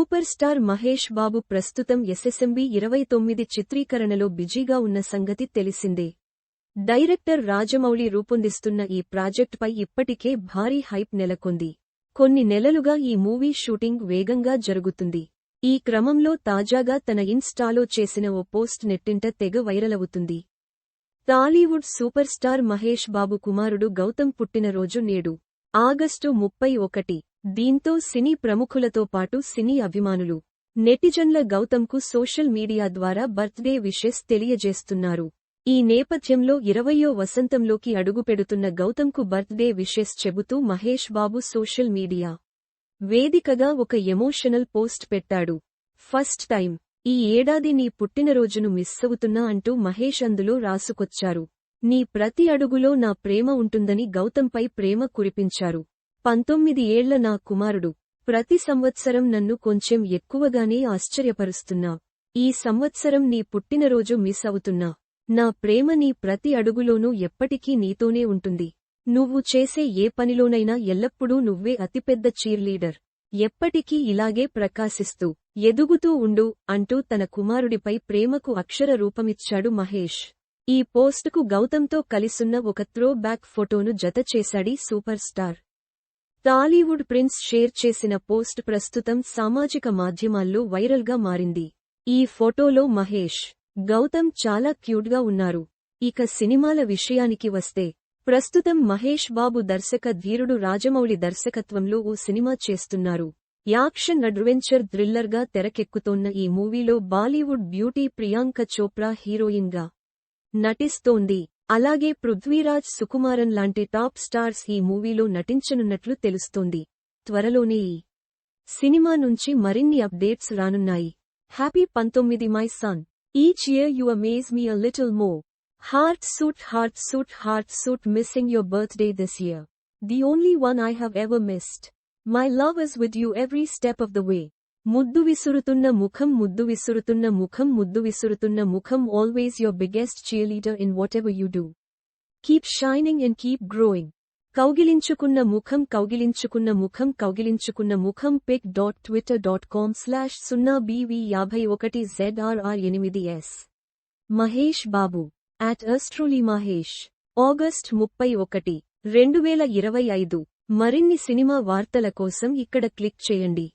Super star Mahesh బాబు ప్రస్తుతం SSMB ఇరవై తొమ్మిది చిత్రీకరణలో బిజీగా ఉన్న సంగతి తెలిసిందే. డైరెక్టర్ రాజమౌళి రూపొందిస్తున్న ఈ ప్రాజెక్టుపై ఇప్పటికే భారీ హైప్ నెలకొంది. కొన్ని నెలలుగా ఈ మూవీ షూటింగ్ వేగంగా జరుగుతుంది. ఈ క్రమంలో తాజాగా తన ఇన్స్టాలో చేసిన ఓ పోస్ట్ నెట్టింట తెగ వైరలవుతుంది. Tollywood super star Mahesh Babu కుమారుడు గౌతమ్ పుట్టినరోజు నేడు ఆగస్టు ముప్పై ఒకటి. దీంతో సినీ ప్రముఖులతో పాటు సినీ అభిమానులు నెటిజన్ల గౌతమ్కు సోషల్ మీడియా ద్వారా బర్త్డే విషెస్ తెలియజేస్తున్నారు. ఈ నేపథ్యంలో ఇరవయో వసంతంలోకి అడుగుపెడుతున్న గౌతమ్కు బర్త్డే విషెస్ చెబుతూ మహేష్ బాబు సోషల్ మీడియా వేదికగా ఒక ఎమోషనల్ పోస్ట్ పెట్టాడు. ఫస్ట్ టైం ఈ ఏడాది నీ పుట్టినరోజును మిస్ అవుతున్నా అంటూ మహేష్ అందులో రాసుకొచ్చారు. నీ ప్రతి అడుగులో నా ప్రేమ ఉంటుందని గౌతంపై ప్రేమ కురిపించారు. పంతొమ్మిది ఏళ్ళ నా కుమారుడు. ప్రతి సంవత్సరం నన్ను కొంచెం ఎక్కువగానే ఆశ్చర్యపరుస్తున్నా. ఈ సంవత్సరం నీ పుట్టినరోజు మిస్ అవుతున్నా. నా ప్రేమ నీ ప్రతి అడుగులోనూ ఎప్పటికీ నీతోనే ఉంటుంది. నువ్వు చేసే ఏ పనిలోనైనా ఎల్లప్పుడూ నువ్వే అతిపెద్ద చీర్లీడర్. ఎప్పటికీ ఇలాగే ప్రకాశిస్తూ ఎదుగుతూ ఉండు అంటూ తన కుమారుడిపై ప్రేమకు అక్షర రూపమిచ్చాడు మహేష్. ఈ పోస్టుకు గౌతంతో కలిసున్న ఒక త్రో బ్యాక్ ఫోటోను జతచేశాడీ super star. Tollywood prince share చేసిన పోస్ట్ ప్రస్తుతం సామాజిక మాధ్యమాల్లో వైరల్గా మారింది. ఈ ఫోటోలో మహేష్ గౌతమ్ చాలా క్యూట్గా ఉన్నారు. ఇక సినిమాల విషయానికి వస్తే ప్రస్తుతం మహేష్ బాబు దర్శక ధీరుడు రాజమౌళి దర్శకత్వంలో ఓ సినిమా చేస్తున్నారు. యాక్షన్ అడ్వెంచర్ థ్రిల్లర్గా తెరకెక్కుతోన్న ఈ మూవీలో బాలీవుడ్ బ్యూటీ ప్రియాంక చోప్రా హీరోయిన్గా నటిస్తోంది. అలాగే పృథ్వీరాజ్ సుకుమారన్ లాంటి టాప్ స్టార్స్ ఈ మూవీలో నటించనున్నట్లు తెలుస్తోంది. త్వరలోనే ఈ సినిమా నుంచి మరిన్ని అప్డేట్స్ రానున్నాయి. హ్యాపీ పంతొమ్మిది my son. Each year you amaze me a little more. Heart suit heart suit heart suit missing your birthday this year. The only one I have ever missed. My love is with you every step of the way. ముద్దు విసురుతున్న ముఖం ముద్దు విసురుతున్న ముఖం ముద్దు విసురుతున్న ముఖం. Always your biggest cheerleader in whatever you do keep shining and keep growing కౌగిలించుకున్న ముఖం కౌగిలించుకున్న ముఖం కౌగిలించుకున్న ముఖం. Pic dot Twitter dot com slash సున్నా బీవీ యాభై ఒకటి జెడ్ఆర్ఆర్ ఎనిమిది ఎస్ మహేష్ బాబు. అట్ అస్ట్రోలీ మహేష్ ఆగస్ట్ ముప్పై ఒకటి రెండు వేల ఇరవై ఐదు. మరిన్ని సినిమా వార్తల కోసం ఇక్కడ క్లిక్ చేయండి.